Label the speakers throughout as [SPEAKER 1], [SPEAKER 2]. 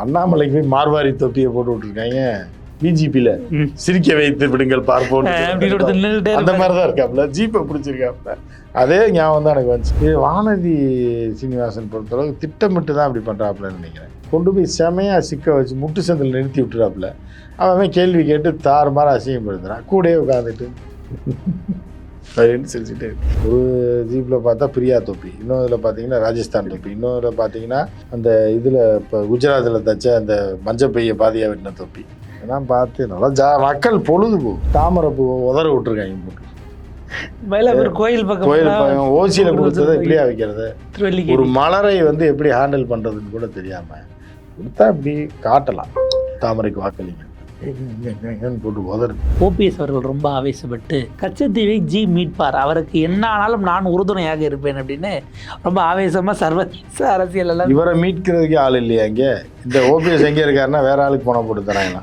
[SPEAKER 1] அண்ணாமலைக்கு போய் மார்வாரி தொப்பியை போட்டு விட்டுருக்காங்க. பிஜிபியில சிரிக்க வைத்து விடுங்கள் பார்ப்போம். அந்த. மாதிரி தான் இருக்காப்ல ஜீப்பை பிடிச்சிருக்காப்ல அதே ஞாபகம் தான் எனக்கு வந்துச்சு. இது வானதி சீனிவாசன் பொறுத்தளவுக்கு திட்டமிட்டு தான் அப்படி பண்றாப்புலன்னு நினைக்கிறேன். கொண்டு போய் செமையா சிக்க வச்சு முட்டு சந்தில் நிறுத்தி விட்டுறாப்புல. அவன் கேள்வி கேட்டு தாறுமாற அசிங்கப்படுத்துறான். கூடயே உட்காந்துட்டு அப்படின்னு சிரிச்சுட்டு ஒரு ஜீப்பில் பார்த்தா பிரியா தொப்பி இன்னொரு பார்த்தீங்கன்னா ராஜஸ்தான் தொப்பி இன்னொரு பார்த்தீங்கன்னா அந்த இதில் இப்போ குஜராத்தில் தச்ச அந்த மஞ்சள் பைய பாதியாக வெட்டின தொப்பி. இதெல்லாம் பார்த்து நல்லா ஜா மக்கள் பொழுது போகும் தாமரை பூ உதற விட்டுருக்காங்க போட்டு
[SPEAKER 2] கோயில் பக்கம்
[SPEAKER 1] கோயில் பக்கம் ஓசியில் கொடுத்ததை இப்படியா வைக்கிறது. ஒரு மலரை வந்து எப்படி ஹேண்டில் பண்ணுறதுன்னு கூட தெரியாமல் கொடுத்தா இப்படி காட்டலாம். தாமரைக்கு வாக்களிங்க.
[SPEAKER 2] ஓபிஎஸ் அவர்கள் ரொம்ப ஆவேசப்பட்டு கச்சத்தீவை ஜி மீட்பார் அவருக்கு என்ன ஆனாலும் நான் உறுதுணையாக இருப்பேன் அப்படின்னு ரொம்ப ஆவேசமா சர்வதேச அரசியல் எல்லாம்
[SPEAKER 1] இவரை மீட்கிறதுக்கே ஆள் இல்லையா இங்கே இந்த ஓபிஎஸ் எங்கே இருக்காருன்னா வேற ஆளுக்கு போன போட்டு தராங்களா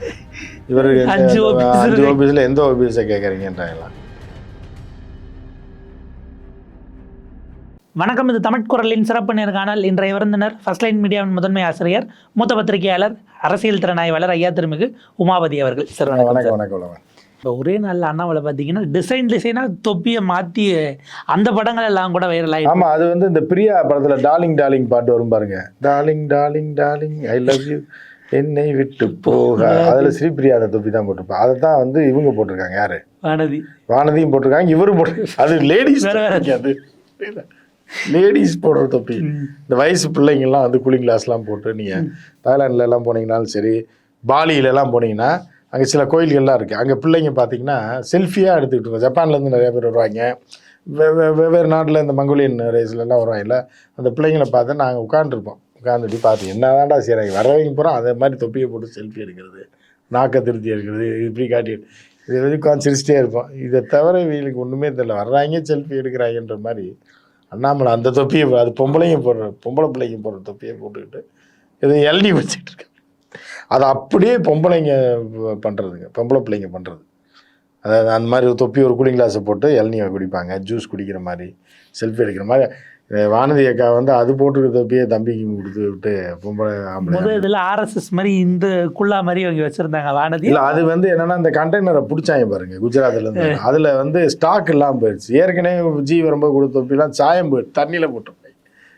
[SPEAKER 1] இவருக்கு
[SPEAKER 2] அஞ்சு
[SPEAKER 1] அஞ்சு ஓபிஎஸ்ல எந்த ஓபிஎஸ்ஸை கேட்குறீங்கன்றாங்களா
[SPEAKER 2] வணக்கம் இது தமிழ் குரலின் சிறப்பு நேர்காணல். இன்றைய விருந்தினர் ஃபர்ஸ்ட் லைன் மீடியாவின் முதன்மை ஆசிரியர் மூத்த பத்திரிகையாளர் அரசியல் திறனாய்வாளர் ஐயா திருமிகு உமாபதி அவர்கள். சார் வணக்கம்
[SPEAKER 1] வணக்கம்
[SPEAKER 2] இப்போ ஒரே நாளில் அண்ணாமலை பார்த்தீங்கன்னா டிசைன் டிசைனாக தொப்பியை மாற்றி அந்த படங்கள் எல்லாம் கூட வைரல் ஆகிட்டு
[SPEAKER 1] ஆமா அது வந்து இந்த பிரியா படத்துல டார்லிங் டார்லிங் பாட்டு வரும் பாருங்க. Darling darling darling I love you என்னை விட்டு போக. அதுல ஸ்ரீபிரியா அந்த தொப்பி தான் போட்டிருப்பா அதை தான் வந்து இவங்க போட்டிருக்காங்க. யாரு?
[SPEAKER 2] வானதி.
[SPEAKER 1] வானதியும் போட்டிருக்காங்க இவரும் போட்டு அது லேடிஸ்
[SPEAKER 2] வேற வேற.
[SPEAKER 1] அது. லேடிஸ் போடுற தொப்பி இந்த வயசு பிள்ளைங்கள்லாம் வந்து கூலிங் கிளாஸ்லாம் போட்டு நீங்கள் தாய்லாண்டில் எல்லாம் போனீங்கனாலும் சரி பாலியில எல்லாம் போனீங்கன்னா அங்கே சில கோயில்கள்லாம் இருக்குது அங்கே பிள்ளைங்க பார்த்தீங்கன்னா செல்ஃபியாக எடுத்துக்கிட்டு இருக்கோம். ஜப்பான்லேருந்து நிறைய பேர் வருவாங்க. வே- வே- வெவ்வேறு நாட்டில் இந்த மங்கோலியன் ரேஸ்லலாம் வருவாங்கல்ல அந்த பிள்ளைங்கள பார்த்து நாங்கள் உட்காந்துருப்போம் உட்காந்துட்டு பார்த்து என்ன தான்டா செய்கிறாங்க வரவங்க பூரா அதே மாதிரி தொப்பியை போட்டு செல்ஃபி எடுக்கிறது நாக்கை திருத்தி எடுக்கிறது இப்படி காட்டி இது வந்து உட்காந்து சிரிச்சிட்டே இருப்போம். இதை தவிர இவங்களுக்கு ஒன்றுமே தெரியல. வர்றாங்க செல்ஃபி எடுக்கிறாங்கன்ற மாதிரி அண்ணாமலை அந்த தொப்பியை அது பொம்பளைங்க போடுற பொம்பளை பிள்ளைங்க போடுற தொப்பியை போட்டுக்கிட்டு இது எல்டி வச்சுட்டு இருக்காங்க. அது அப்படியே பொம்பளைங்க பண்ணுறதுங்க பொம்பளை பிள்ளைங்க பண்ணுறது அதாவது அந்த மாதிரி ஒரு தொப்பி ஒரு கூலிங் கிளாஸை போட்டு இளநியை குடிப்பாங்க ஜூஸ் குடிக்கிற மாதிரி செல்ஃபி எடுக்கிற மாதிரி. வானதி அக்கா வந்து அது போட்டுருக்க தொப்பியை தம்பிக்கு கொடுத்து விட்டு பொம்பளை ஆம்பளை
[SPEAKER 2] இதில் ஆர்எஸ்எஸ் மாதிரி இந்த குள்ளா மாதிரி அவங்க வச்சிருந்தாங்க வானதி.
[SPEAKER 1] இல்ல அது வந்து என்னன்னா இந்த கண்டெய்னரை பிடிச்சாங்க பாருங்க குஜராத்ல இருந்து. அதுல வந்து ஸ்டாக் இல்லாம போயிடுச்சு. ஏற்கனவே ஜி வரும்போது கொடுத்த தொப்பிலாம் சாயம் போயிடுச்சு. தண்ணியில போட்டிருப்பாங்க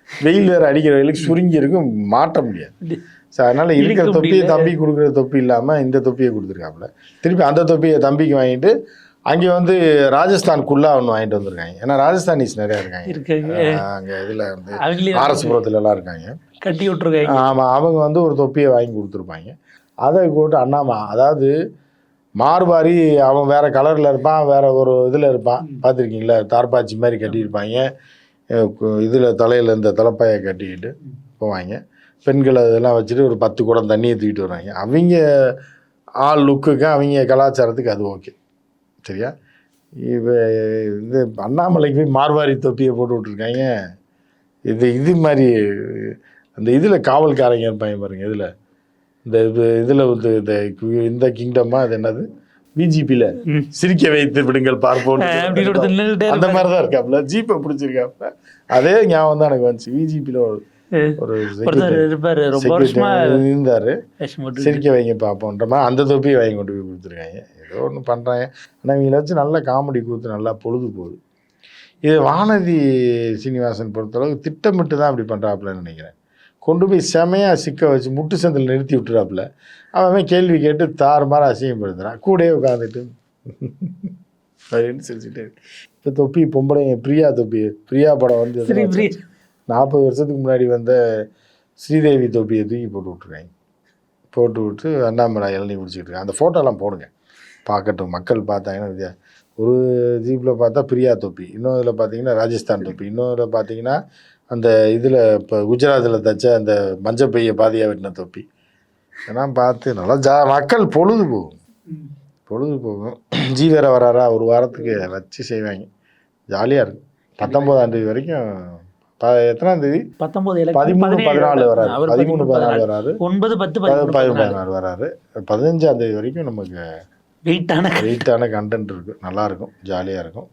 [SPEAKER 1] வெயில் வேற அடிக்கிற வெயிலுக்கு சுருங்கி இருக்கும் மாட்ட முடியாது. ஸோ அதனால இருக்கிற தொப்பியை. தம்பி கொடுக்குற தொப்பி இல்லாம இந்த தொப்பியை கொடுத்துருக்காப்புல. திருப்பி அந்த தொப்பியை தம்பிக்கு வாங்கிட்டு அங்கே வந்து ராஜஸ்தான் குல்லா ஒன்று வாங்கிட்டு வந்திருக்காங்க. ஏன்னா ராஜஸ்தானிஸ் நிறைய இருக்காங்க. அங்க இதுல வந்து
[SPEAKER 2] அவங்களே
[SPEAKER 1] ஆர்எஸ்புரத்துல எல்லாம் இருக்காங்க.
[SPEAKER 2] கட்டி விட்டுருக்காங்க.
[SPEAKER 1] ஆமாம் அவங்க வந்து ஒரு தொப்பியை வாங்கி கொடுத்துருப்பாங்க. அதை போட்டு அண்ணாமா அதாவது மார்வாரி அவன் வேற கலரில் இருப்பான் வேற ஒரு இதில் இருப்பான். பார்த்துருக்கீங்களா? தார்பாச்சி மாதிரி கட்டியிருப்பாங்க. இதில் தலையில் இந்த தலைப்பாயை கட்டிக்கிட்டு போவாங்க. பெண்கள் அதெல்லாம் வச்சுட்டு ஒரு பத்து குடம் தண்ணியை தூக்கிட்டு வருவாங்க. அவங்க ஆள் லுக்குக்கு அவங்க கலாச்சாரத்துக்கு அது ஓகே சரியா? இவ இந்த அண்ணாமலைக்கு போய் மார்வாரி தொப்பியை போட்டு விட்ருக்காங்க இது இது மாதிரி அந்த இதில் காவல்காரங்க இருப்பாங்க பாருங்க இதில். இந்த இது இதில் வந்து இந்த இந்த கிங்டமா அது என்னது? பிஜிபியில். சிரிக்க வைத்து விடுங்கள் பார்ப்போம். அந்த. மாதிரி தான் இருக்காப்புல ஜீப்பை பிடிச்சிருக்காப்புல அதே ஞாபகம் தான் எனக்கு வந்துச்சு. பிஜிபியில் ஒரு இருந்தாரு. சிரிக்க வைங்க பார்ப்போன்ற மாதிரி அந்த தொப்பியை வாங்கி கொண்டு போய் கொடுத்துருக்காங்க. ஏதோ ஒன்று பண்ணுறாங்க ஆனால் இவங்களை வச்சு நல்ல காமெடி கொடுத்து நல்லா பொழுது போகுது இது வானதி சீனிவாசன் பொறுத்தளவுக்கு திட்டமிட்டு தான் அப்படி பண்ணுறாப்புலன்னு நினைக்கிறேன். கொண்டு போய் செமையாக சிக்க வச்சு முட்டு சந்தில் நிறுத்தி விட்டுறாப்புல. அவன் கேள்வி கேட்டு தாறுமாற அசிங்கப்படுத்துறான். கூடயே உட்காந்துட்டு அப்படின்னு சிரிச்சுட்டு இப்போ தொப்பி பொம்பளைங்க பிரியா தொப்பி பிரியா படம் வந்து நாற்பது வருஷத்துக்கு முன்னாடி வந்த ஸ்ரீதேவி தொப்பியை தூக்கி போட்டு விட்ருக்காங்க போட்டு விட்டு அண்ணாமலை இளநீ குடிச்சிட்டு இருக்காங்க. அந்த ஃபோட்டோலாம் போடுங்க. பார்க்கட்டும். மக்கள் பார்த்தாங்கன்னா ஒரு ஜீப்பில் பார்த்தா பிரியா தொப்பி இன்னொரு இதில் பார்த்தீங்கன்னா ராஜஸ்தான் தொப்பி இன்னொரு இதில் பார்த்தீங்கன்னா அந்த இதில் இப்போ குஜராத்தில் தச்ச அந்த மஞ்சள் பைய பாதியாக வெட்டின தொப்பி. இதெல்லாம் பார்த்து நல்லா ஜா மக்கள் பொழுது போகும் பொழுது போகும் ஜி வேற வராரா? ஒரு வாரத்துக்கு வச்சு செய்வாங்க. ஜாலியாக இருக்கும் பத்தொம்போதாம் தேதி வரைக்கும் ப எத்தனாம் தேதி
[SPEAKER 2] பத்தொன்பது
[SPEAKER 1] பதிமூணு பதினாலு வராரு. பதிமூணு பதினாலு வராரு.
[SPEAKER 2] ஒன்பது பத்து
[SPEAKER 1] பதி-
[SPEAKER 2] பதிமூணு
[SPEAKER 1] பதினாறு வராரு. பதினஞ்சாம் தேதி வரைக்கும் நமக்கு
[SPEAKER 2] வெயிட்டான
[SPEAKER 1] வெயிட்டான கண்டென்ட் இருக்கு நல்லா இருக்கும் ஜாலியாக இருக்கும்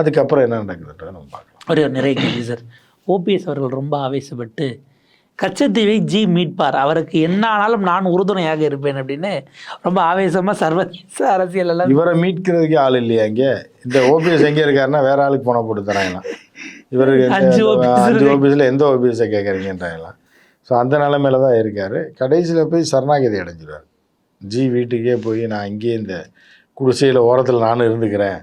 [SPEAKER 1] அதுக்கப்புறம் என்ன நடக்குதுன்றதை நம்ம பார்க்கலாம்.
[SPEAKER 2] ஒரே நிறைய கேள்வி சார் ஓபிஎஸ் அவர்கள் ரொம்ப ஆவேசப்பட்டு கச்சத்தீவை ஜி மீட்பார் அவருக்கு என்ன ஆனாலும் நான் உறுதுணையாக இருப்பேன் அப்படின்னு ரொம்ப ஆவேசமா சர்வதேச அரசியல் எல்லாம்
[SPEAKER 1] இவரை மீட்கிறதுக்கே ஆள் இல்லையா இங்கே? இந்த ஓபிஎஸ் எங்கே இருக்காருன்னா வேற ஆளுக்கு போன போட்டு தராங்களாம். இவருக்கு
[SPEAKER 2] அஞ்சு.
[SPEAKER 1] ஓபிஎஸ்ல எந்த ஓபிஎஸ்ஸை கேட்குறீங்கன்றாங்களாம் ஸோ அந்த நிலைமையில தான் இருக்காரு. கடைசியில் போய் சரணாகதி அடைஞ்சிருவார். ஜி வீட்டுக்கே போய் நான் இங்கேயே இந்த குடிசையில் ஓரத்தில் நானும் இருந்துக்கிறேன்.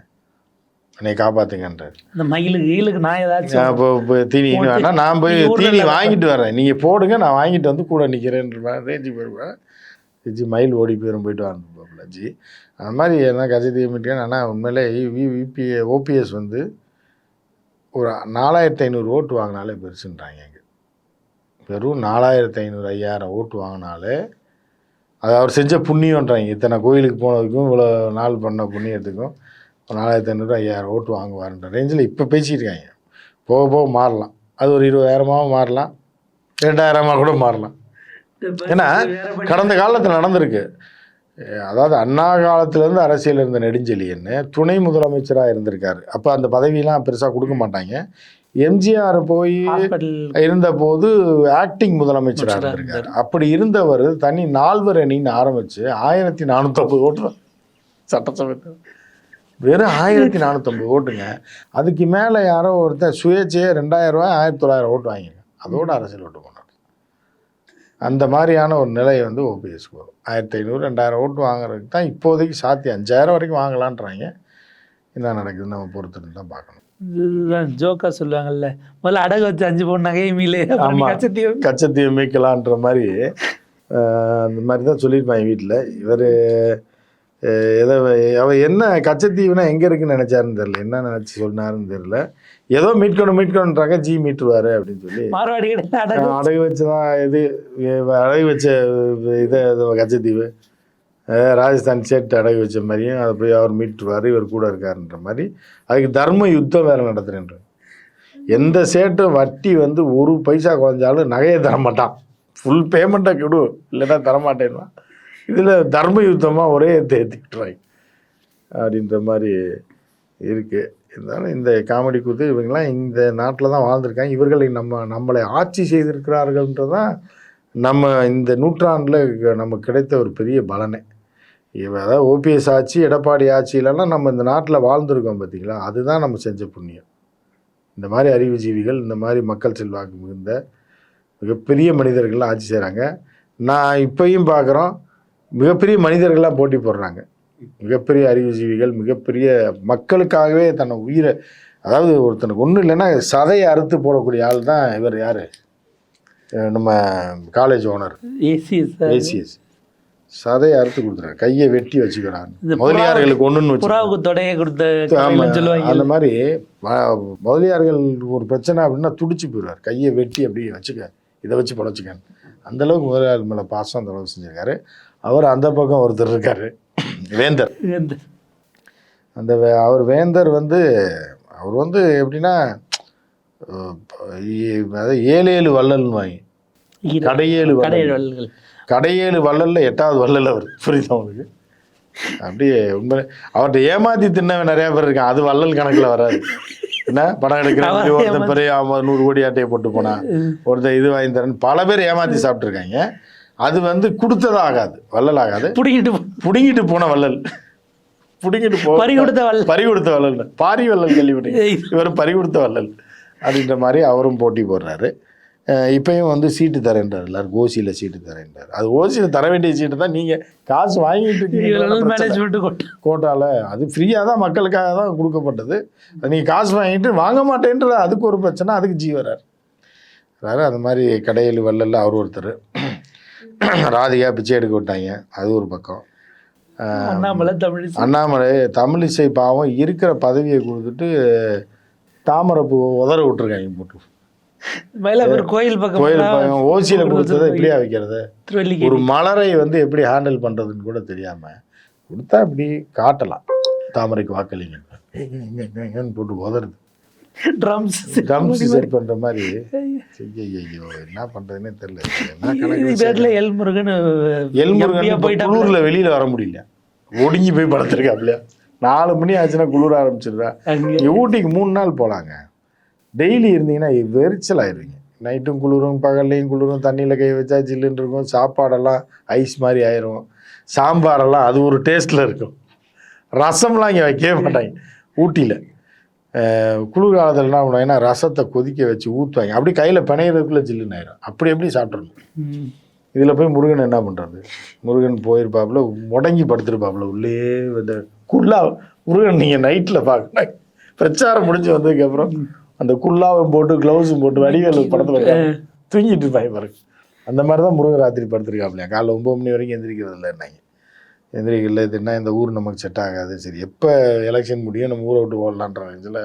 [SPEAKER 1] என்னை காப்பாத்துங்கன்றார்.
[SPEAKER 2] இந்த மயிலுக்கு ஈலுக்கு நான் ஏதாச்சும்
[SPEAKER 1] இப்போ இப்போ தீனி வேணா நான் போய் தீனி. வாங்கிட்டு வரேன். நீங்கள் போடுங்க நான் வாங்கிட்டு வந்து கூட நிற்கிறேன்ற ரேஞ்சு போயிருவேன் ஜி மயில் ஓடி போயிரும் போயிட்டு வாங்க ஜி. அந்த மாதிரி என்ன கஜதீய மீட்டிங் ஆனால் உண்மையிலே விபி ஓபிஎஸ் வந்து ஒரு நாலாயிரத்தி ஐநூறு ஓட்டு வாங்கினாலே பெருசுன்றாங்க இங்கே. வெறும் நாலாயிரத்தி ஐநூறு ஐயாயிரம் ஓட்டு வாங்கினாலே அது அவர் செஞ்ச புண்ணியன்றாங்க இத்தனை கோயிலுக்கு போனதுக்கும் இவ்வளோ நாள் பண்ண புண்ணியத்துக்கும் ஒரு நாலாயிரத்தி ஐநூறு ஐயாயிரம் ஓட்டு வாங்குவார்ன்ற ரேஞ்சில் இப்போ பேசியிருக்காங்க போக போக மாறலாம். அது ஒரு இருபதாயிரமாகவும் மாறலாம். ரெண்டாயிரமாக கூட மாறலாம். ஏன்னா கடந்த காலத்தில் நடந்திருக்கு. அதாவது அண்ணா காலத்திலேருந்து அரசியல் இருந்த நெடுஞ்செழியன்னு துணை முதலமைச்சராக இருந்திருக்காரு. அப்போ அந்த பதவியெலாம் பெருசாக கொடுக்க மாட்டாங்க. எம்ஜிஆர் போய் இருந்தபோது ஆக்டிங் முதலமைச்சராக இருந்திருக்காரு. அப்படி இருந்தவர் தனி நால்வர் அணின்னு ஆரம்பிச்சு ஆயிரத்தி நானூற்றம்பது ஓட்டு சட்டசபை வெறும் ஆயிரத்தி நானூற்றம்பது ஓட்டுங்க. அதுக்கு மேலே யாரோ ஒருத்தர் சுயேட்சையே ரெண்டாயிரம் ரூபாய் ஆயிரத்தி தொள்ளாயிரம் ஓட்டு வாங்கிங்க அதோட அரசியல் ஓட்டு போனார் அந்த மாதிரியான ஒரு நிலை வந்து ஓபிஎஸ்க்கு வரும். ஆயிரத்தி ஐநூறு ரெண்டாயிரம் ஓட்டு வாங்குறதுக்கு தான் இப்போதைக்கு சாத்தி அஞ்சாயிரம் வரைக்கும் வாங்கலான்றாங்க. என்ன நடக்குதுன்னு நம்ம பொறுத்துட்டு தான் பார்க்கணும்.
[SPEAKER 2] ஜோக்கா சொல்லுவாங்கல்ல. முதல்ல அடகு வச்சு அஞ்சு பவுன் நகையை மீளே. கச்சத்தீவை.
[SPEAKER 1] மீட்கலான்ற மாதிரி அந்த மாதிரி தான் சொல்லியிருப்பாங்க வீட்டில் இவர் எதை அவர் என்ன கச்சத்தீவுனா எங்கே இருக்குன்னு நினச்சாருன்னு தெரில என்ன நினச்சி சொன்னாருன்னு தெரில ஏதோ மீட்கணும் மீட்கணுன்றாங்க ஜி மீட்டுருவாரு அப்படின்னு சொல்லி.
[SPEAKER 2] அடகு
[SPEAKER 1] வச்சு. தான் இது அடகு வச்ச இதை கச்சத்தீவு. ராஜஸ்தான் சேட்டு அடகு வச்ச மாதிரியும் அதை போய் அவர் மீட்டுருவார் இவர் கூட இருக்காருன்ற மாதிரி. அதுக்கு தர்ம யுத்தம் வேறு நடத்துகிறேன் எந்த சேட்டும் வட்டி வந்து ஒரு பைசா குறைஞ்சாலும் நகையை தரமாட்டான் ஃபுல் பேமெண்ட்டை கொடு இல்லைன்னா தரமாட்டேன்னா இதில் தர்ம யுத்தமாக ஒரே தேர்த்திக்கிட்டுறாங்க அப்படின்ற மாதிரி இருக்குது இருந்தாலும் இந்த காமெடி கூத்து இவங்கெல்லாம் இந்த நாட்டில் தான் வாழ்ந்திருக்காங்க. இவர்களை நம்ம நம்மளை ஆட்சி செய்திருக்கிறார்கள்ன்றதான் நம்ம இந்த நூற்றாண்டில் நமக்கு கிடைத்த ஒரு பெரிய பலனே. இவ அதாவது ஓபிஎஸ் ஆட்சி எடப்பாடி ஆட்சியிலலாம் நம்ம இந்த நாட்டில் வாழ்ந்துருக்கோம் பார்த்தீங்களா அதுதான் நம்ம செஞ்ச புண்ணியம். இந்த மாதிரி அறிவுஜீவிகள் இந்த மாதிரி மக்கள் செல்வாக்கு மிகுந்த மிகப்பெரிய மனிதர்கள்லாம் ஆட்சி செய்கிறாங்க நான் இப்பையும் பார்க்குறோம் மிகப்பெரிய மனிதர்கள்லாம் போட்டி போடுறாங்க. மிகப்பெரிய அறிவுஜீவிகள் மிகப்பெரிய மக்களுக்காகவே தன்னை உயிரை அதாவது ஒருத்தனுக்கு ஒன்றும் இல்லைன்னா சதையை அறுத்து போடக்கூடிய ஆள் தான் இவர் யார்? நம்ம college owner
[SPEAKER 2] AC sir
[SPEAKER 1] ACS சதையை அறுத்து கொடுத்துறாரு. கையை வெட்டி வச்சுக்கிறான்
[SPEAKER 2] இந்த
[SPEAKER 1] முதலியார்களுக்கு ஒன்றுன்னு
[SPEAKER 2] புறாவுக்கு தொடையை கொடுத்த
[SPEAKER 1] அந்த மாதிரி முதலியார்கள் ஒரு பிரச்சனை அப்படின்னா துடிச்சு போயிடுவார். கையை வெட்டி அப்படியே வச்சுக்க இதை வச்சு பழச்சிக்க அந்த அளவுக்கு முதலியார் மேலே பாசம் அந்த அளவுக்கு செஞ்சிருக்காரு. அவர் அந்த பக்கம் ஒருத்தர் இருக்காரு. வேந்தர்.
[SPEAKER 2] இந்த
[SPEAKER 1] அந்த அவர் வேந்தர் வந்து அவர் வந்து எப்படின்னா அதாவது ஏழு ஏழு வள்ளல்னு வாங்கி. கடையேழு வள்ளல்.
[SPEAKER 2] கடையேழு
[SPEAKER 1] வள்ளல்ல எட்டாவது வள்ளல் அவர். புரியுதா உங்களுக்கு? அப்படியே உண்மை அவர்கிட்ட ஏமாத்தி தின்னவன் நிறைய பேர் இருக்கான் அது வள்ளல் கணக்குல வராது. என்ன? படம் எடுக்கிற
[SPEAKER 2] அவன்
[SPEAKER 1] ஒருத்தன் பெரிய நூறு கோடி ஆட்டையை போட்டு போனான் ஒருத்தன் இது வாங்கி தரேன் பல பேர் ஏமாத்தி சாப்பிட்ருக்காங்க அது வந்து கொடுத்தது ஆகாது. வள்ளல் ஆகாது.
[SPEAKER 2] பிடிக்கிட்டு
[SPEAKER 1] புடுங்கிட்டு போன வள்ளல். புடுங்கிட்டு போ
[SPEAKER 2] பறி கொடுத்த வள்ளல்.
[SPEAKER 1] பறி கொடுத்த வள்ளல் பாரி வள்ளல் கேள்விப்பட்டீங்க. இவர் பறி கொடுத்த வள்ளல். அப்படின்ற மாதிரி அவரும் போட்டி போடுறாரு. இப்பயும் வந்து சீட்டு தரேன்றார் எல்லாரும். ஓசியில் சீட்டு தரேன்றார். அது ஓசியில் தர வேண்டிய சீட்டு தான். நீங்கள் காசு வாங்கிட்டு இருக்கீங்க கோட்டால. அது ஃப்ரீயாக தான் மக்களுக்காக தான் கொடுக்கப்பட்டது. அது நீங்கள் காசு வாங்கிட்டு வாங்க மாட்டேன்ற அதுக்கு ஒரு பிரச்சனை அதுக்கு ஜீ வரார். வராரு. அந்த மாதிரி கடையில் வள்ளல்ல அவர் ஒருத்தர். ராதிகா பிச்சை எடுக்க விட்டாங்க. அது ஒரு பக்கம்.
[SPEAKER 2] அண்ணாமலை தமிழ்
[SPEAKER 1] அண்ணாமலை தமிழிசை பாவம் இருக்கிற பதவியை கொடுத்துட்டு தாமரைப்பூ உதற விட்டுருக்காங்க போட்டு.
[SPEAKER 2] மயிலாப்பூர் கோயில் பக்கம்
[SPEAKER 1] கோயில் பக்கம் ஓசியில் கொடுத்ததை எப்படியா வைக்கிறது. ஒரு மலரை வந்து எப்படி ஹேண்டில் பண்ணுறதுன்னு கூட தெரியாமல் கொடுத்தா இப்படி காட்டலாம். தாமரைக்கு வாக்களிங்க. போட்டு உதறது.
[SPEAKER 2] Drums.
[SPEAKER 1] ட்ரம்ஸ் செட் பண்ணுற மாதிரி. ஐயோ. என்ன பண்ணுறதுன்னே தெரியல. எல்முருகன்
[SPEAKER 2] போயிட்டா
[SPEAKER 1] குளூர்ல வெளியில வர முடியல. ஒடுங்கி போய் படுத்துருக்காப்லையா நாலு மணி ஆச்சுன்னா குளிர இங்க ஊட்டிக்கு மூணு நாள் போலாங்க. டெய்லி இருந்தீங்கன்னா வெறிச்சல் ஆயிருவீங்க. நைட்டும் குளிரும் பகல்லையும் குளிரும் தண்ணியில் கை வச்சா ஜில்லுன்னு இருக்கும். சாப்பாடெல்லாம் ஐஸ் மாதிரி ஆயிரும். சாம்பாரெல்லாம் அது ஒரு டேஸ்ட்டில் இருக்கும். ரசம்லாம் இங்கே வைக்கவே மாட்டாங்க. ஊட்டியில். குளிர் காலத்தில் என்ன பண்ணுவாங்கன்னா ரசத்தை கொதிக்க வச்சு ஊற்றுவாங்க அப்படி கையில் பிணையிறதுக்குள்ளே ஜில்லுன்னு ஆயிரும். அப்படி எப்படி சாப்பிட்றணும். இதில் போய் முருகன் என்ன பண்ணுறது முருகன் போயிருப்பாப்புல முடங்கி படுத்திருப்பாப்புல உள்ளே இந்த குல்லா முருகன் நீங்கள் நைட்டில் பார்க்கணும் பிரச்சாரம் முடிஞ்சு வந்ததுக்கப்புறம் அந்த குல்லாவும் போட்டு க்ளவுஸும் போட்டு வடிவேலு படத்தில் தூங்கிட்டு இருப்பாங்க பாருங்க அந்த மாதிரி தான் முருகன் ராத்திரி படுத்திருக்காப்லையா காலைல ஒம்பது மணி வரைக்கும் எந்திரிக்கிறது இல்லை என்னங்க எந்திரிக்கல இது என்ன இந்த ஊர் நமக்கு செட் ஆகாது. சரி எப்போ எலெக்ஷன் முடியும் நம்ம ஊரை விட்டு ஓடலான்ற ரேஞ்சில்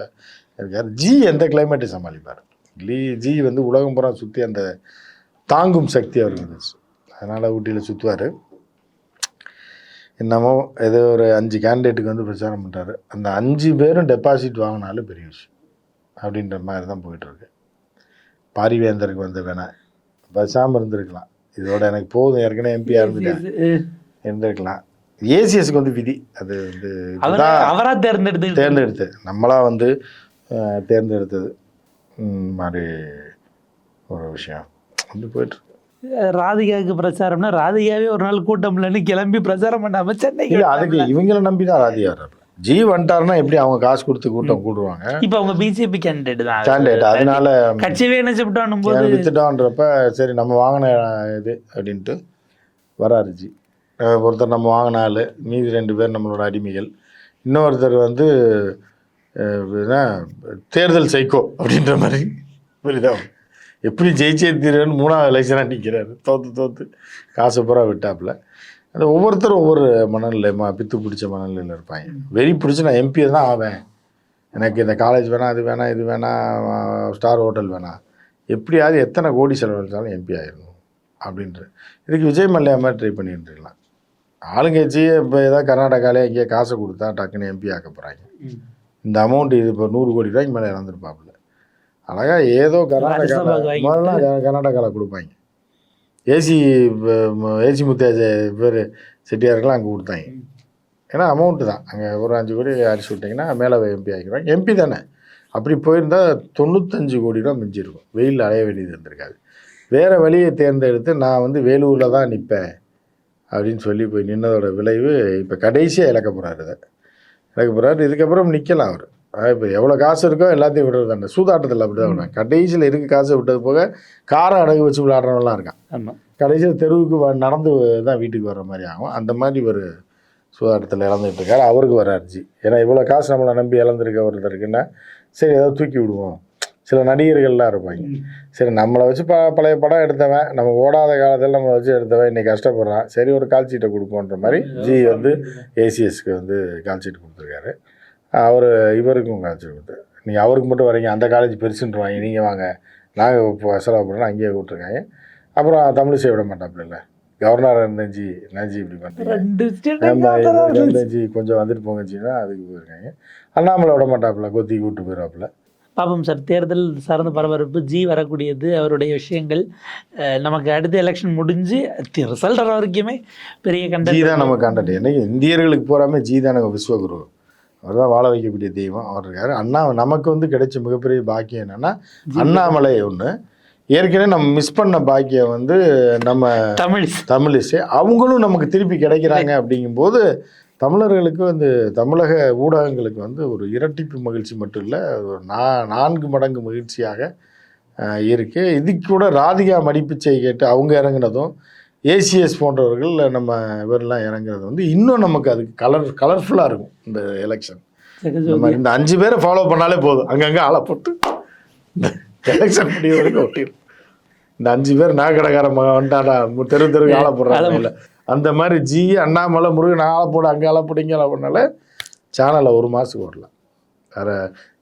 [SPEAKER 1] இருக்கார். ஜி எந்த கிளைமேட்டை சமாளிப்பார்? லீ ஜி வந்து உலகம் பூரா சுற்றி அந்த தாங்கும் சக்தி அவருக்கு. அதனால் ஊட்டியில் சுற்றுவார் என்னமோ ஏதோ ஒரு அஞ்சு கேண்டிடேட்டுக்கு வந்து பிரச்சாரம் பண்ணுறாரு அந்த அஞ்சு பேரும் டெபாசிட் வாங்கினாலும் பெரிய விஷயம். அப்படின்ற மாதிரி தான் போயிட்டுருக்கு. பாரிவேந்தருக்கு வந்து வேணாம் பேசாமல் இருந்திருக்கலாம். இதோட எனக்கு போதும். ஏற்கனவே எம்பியாக இருந்துட்டேன் இருந்திருக்கலாம். ஏசிஎஸ்க்கு வந்து விதி. அது வந்து
[SPEAKER 2] தேர்ந்தெடுத்து
[SPEAKER 1] தேர்ந்தெடுத்து. நம்மளா வந்து தேர்ந்தெடுத்தது. மாதிரி ஒரு விஷயம். வந்து போயிட்டு.
[SPEAKER 2] ராதிகாவுக்கு பிரச்சாரம்னா ராதிகாவே ஒரு நாள் கூட்டம் இல்லைன்னு கிளம்பி பிரச்சாரம் பண்ணாம
[SPEAKER 1] இல்ல அதுக்கு இவங்கள நம்பி தான் ராதிகா ஜி வந்துட்டாருன்னா எப்படி அவங்க காசு கொடுத்து கூட்டம் கூடுவாங்க?
[SPEAKER 2] இப்ப அவங்க பிஜேபி கேண்டிடேட் தான்.
[SPEAKER 1] கேண்டிடேட் அதனால
[SPEAKER 2] கட்சியவே என்ன சொல்லிட்டான் போது
[SPEAKER 1] வித்துட்டோன்றப்ப சரி நம்ம வாங்கின இது அப்படின்ட்டு வராரு ஜி ஒருத்தர் நம்ம வாங்கின ஆள் மீதி ரெண்டு பேர் நம்மளோட அடிமைகள். இன்னொருத்தர் வந்து தேர்தல் சைக்கோ அப்படின்ற மாதிரி புரியுதா? எப்படி ஜெயிச்சே தீரன்னு மூணாவது எலெக்ஷனாக நிற்கிறாரு தோத்து தோத்து காசு பூரா விட்டாப்புல. அந்த ஒவ்வொருத்தரும் ஒவ்வொரு மனநிலை பித்து பிடிச்ச மனநிலையில் இருப்பாங்க. வெறி பிடிச்சி நான் எம்பி தான் ஆவேன். எனக்கு இந்த காலேஜ் வேணாம் அது வேணாம் இது வேணாம் ஸ்டார் ஹோட்டல் வேணாம். எப்படியாவது எத்தனை கோடி செலவழிச்சாலும் எம்பி ஆயிடணும் அப்படின்ற இதுக்கு விஜய் மல்லையா மாதிரி ட்ரை பண்ணிட்டு இருக்கலாம் இப்போ ஏதாவது கர்நாடகாலே எங்கேயோ காசை கொடுத்தா டக்குன்னு எம்பி ஆக்க போகிறாங்க இந்த அமௌண்ட் இது இப்போ நூறு கோடி ரூபாய்க்கு மேலே இறந்துருப்பாப்புல. அழகா ஏதோ கர்நாடகா கர்நாடகாவில் கொடுப்பாங்க. ஏசி ஏசி முத்தியாஜ பேர் செட்டியாருக்கெல்லாம் அங்கே கொடுத்தாங்க. ஏன்னா அமௌண்ட்டு தான். அங்கே ஒரு அஞ்சு கோடி அடிச்சு விட்டிங்கன்னா மேலே எம்பி ஆகிக்கிறாங்க எம்பி தானே. அப்படி போயிருந்தா தொண்ணூத்தஞ்சு கோடி ரூபா மிஞ்சிருக்கும். வெயிலில் அலைய வேண்டியது இருந்திருக்காது. வேறு வழியை தேர்ந்தெடுத்து நான் வந்து வேலூரில் தான் நிற்பேன் அப்படின்னு சொல்லி போய் நின்னதோட விளைவு இப்போ கடைசியாக இழக்க போகிறாரு இதை. இழக்க போகிறாரு இதுக்கப்புறம் நிற்கலாம் அவர். இப்போ எவ்வளோ காசு இருக்கோ எல்லாத்தையும் விடுறது தானே. சூதாட்டத்தில் அப்படி தான் கடைசியில் இருக்க காசை விட்டது போக காரை அடகு வச்சு விளையாடுறவங்களாம் இருக்கான். கடைசியில் தெருவுக்கு வ- நடந்து தான் வீட்டுக்கு வர மாதிரி ஆகும். அந்த மாதிரி ஒரு சூதாட்டத்தில் இழந்துட்டு இருக்காரு. அவருக்கு வர அர்ஜி. ஏன்னா இவ்வளோ காசு நம்மளை நம்பி இழந்திருக்க ஒருத்தருக்குன்னா சரி ஏதாவது தூக்கி விடுவோம். சில நடிகர்கள்லாம் இருப்பாங்க. சரி நம்மளை வச்சு ப பழைய படம் எடுத்தவன் நம்ம ஓடாத காலத்தில் நம்மளை வச்சு எடுத்தவன் இன்னைக்கு கஷ்டப்படுறான். சரி ஒரு கால் சீட்டை கொடுப்போன்ற மாதிரி ஜி வந்து ஏசிஎஸ்க்கு வந்து கால் சீட்டு கொடுத்துருக்காரு. அவர் இவருக்கும் கால் சீட்டு கொடுத்தாரு நீங்கள் அவருக்கு மட்டும் வரீங்க அந்த காலேஜ் பெருசுன்றவாங்க நீங்கள் வாங்க. நாங்கள் இப்போ செலவு பண்ணுறோம் அங்கேயே கூப்பிட்ருக்காங்க அப்புறம் தமிழிசை விட மாட்டாப்புல கவர்னராக இருந்தேன் ஜி என்ன ஜி இப்படி பண்ணுறீங்க நம்ம ஜி கொஞ்சம் வந்துட்டு போங்க ஜின்னா அதுக்கு போயிருக்காங்க. அண்ணாமலை விட மாட்டாப்புல கொத்தி கூப்பிட்டு போயிடுவாப்புல
[SPEAKER 2] பாப்போம் சார் தேர்தல் சார்ந்த பரபரப்பு ஜி வரக்கூடியது அவருடைய விஷயங்கள். நமக்கு அடுத்த எலெக்ஷன் முடிஞ்சு ரிசல்ட் வர வரைக்குமே பெரிய
[SPEAKER 1] ஜி
[SPEAKER 2] கண்டென்ட்
[SPEAKER 1] தான் நம்ம காண்டாக்ட் என்னைக்கு இந்தியர்களுக்கு பூராமே ஜி தான் எனக்கு விஸ்வகுரு. அவர் தான் வாழ வைக்கக்கூடிய தெய்வம் அவர் இருக்காரு. அண்ணா நமக்கு வந்து கிடைச்ச மிகப்பெரிய பாக்கியம் என்னன்னா அண்ணாமலை ஒன்று ஏற்கனவே நம்ம மிஸ் பண்ண பாக்கியம் வந்து நம்ம
[SPEAKER 2] தமிழ்.
[SPEAKER 1] தமிழிசை. அவங்களும் நமக்கு திருப்பி கிடைக்கிறாங்க அப்படிங்கும்போது தமிழர்களுக்கு வந்து தமிழக ஊடகங்களுக்கு வந்து ஒரு இரட்டிப்பு மகிழ்ச்சி மட்டும் இல்லை ஒரு நா நான்கு மடங்கு மகிழ்ச்சியாக அஹ், இருக்கு. இதுக்கு கூட ராதிகா மடிப்பிச்சை கேட்டு அவங்க இறங்குனதும் ஏசிஎஸ் போன்றவர்கள் நம்ம இவரெல்லாம் இறங்குறது வந்து இன்னும் நமக்கு அதுக்கு கலர் கலர்ஃபுல்லாக இருக்கும் இந்த எலெக்ஷன் இந்த மாதிரி இந்த அஞ்சு பேரை ஃபாலோ பண்ணாலே போதும். அங்கங்கே ஆளை போட்டு இந்த எலெக்ஷன் முடிய வரைக்கும் ஒட்டிடும் இந்த அஞ்சு பேர் நாகடகார வந்துட்டாடா தெரு தெருக்கு ஆளை போடுறாங்க. இல்ல. அந்த மாதிரி ஜி அண்ணாமலை முருகன் ஆளை போடு அங்கே ஆளை போடுங்க ஆளை போடனால சேனலை ஒரு மாதத்துக்கு ஓடலாம். வேறு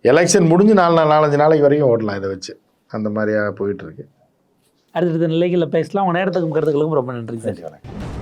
[SPEAKER 1] எலெக்ஷன் முடிஞ்சு நாலு நாள் நாலஞ்சு நாளைக்கு வரைக்கும் ஓடலாம் இதை வச்சு. அந்த மாதிரியா போயிட்டு இருக்கு.
[SPEAKER 2] அடுத்தடுத்த நிலைகளில் பேசலாம். உங்கள் நேரத்துக்கும் கருத்துக்களுக்கும் ரொம்ப நன்றி சார்.
[SPEAKER 1] வணக்கம்.